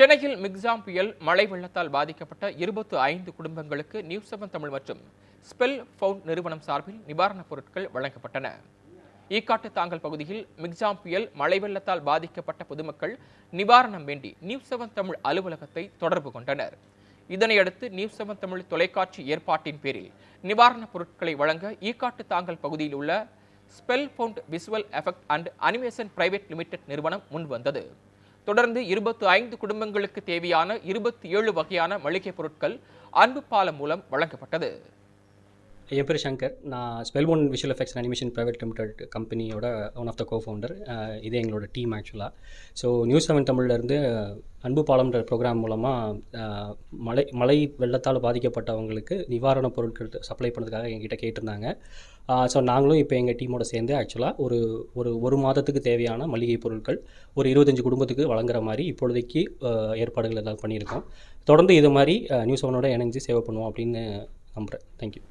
சென்னையில் மிக்ஸாம் புயல் மழை வெள்ளத்தால் பாதிக்கப்பட்ட இருபத்து ஐந்து குடும்பங்களுக்கு நியூஸ் செவன் தமிழ் மற்றும் ஸ்பெல் ஃபவுண்ட் நிறுவனம் சார்பில் நிவாரணப் பொருட்கள் வழங்கப்பட்டன. ஈக்காட்டு தாங்கல் பகுதியில் மிக்ஸாம் புயல் மழை வெள்ளத்தால் பாதிக்கப்பட்ட பொதுமக்கள் நிவாரணம் வேண்டி நியூஸ் செவன் தமிழ் அலுவலகத்தை தொடர்பு கொண்டனர். இதனையடுத்து நியூஸ் செவன் தமிழ் தொலைக்காட்சி ஏற்பாட்டின் பேரில் நிவாரணப் பொருட்களை வழங்க ஈக்காட்டு தாங்கல் பகுதியில் உள்ள spellbound visual effect and animation private limited நிறுவனம் முன்வந்தது. தொடர்ந்து இருபத்தி ஐந்து குடும்பங்களுக்கு தேவையான இருபத்தி ஏழு வகையான மளிகை பொருட்கள் அன்பு பாலம் மூலம் வழங்கப்பட்டது. என் பேர் சங்கர். நான் spellbound visual effects animation private limited கம்பெனியோட one of the co founder இது எங்களோட டீம் ஆக்சுவலாக ஸோ நியூஸ் செவன் தமிழ்லேருந்து அன்பு பாலம்ன்ற ப்ரோக்ராம் மூலமாக மழை மழை வெள்ளத்தால் பாதிக்கப்பட்டவங்களுக்கு நிவாரணப் பொருட்கள் சப்ளை பண்ணுறதுக்காக எங்ககிட்ட கேட்டிருந்தாங்க. ஸோ நாங்களும் இப்போ எங்கள் டீமோட சேர்ந்து ஆக்சுவலாக ஒரு ஒரு ஒரு மாதத்துக்கு தேவையான மளிகை பொருட்கள் ஒரு இருபத்தஞ்சி குடும்பத்துக்கு வழங்குற மாதிரி இப்பொழுதைக்கு ஏற்பாடுகள் எல்லாம் பண்ணியிருக்கோம். தொடர்ந்து இது மாதிரி நியூஸ் செவனோட இணைஞ்சு சேவை பண்ணுவோம் அப்படின்னு நம்புகிறேன் தேங்க்யூ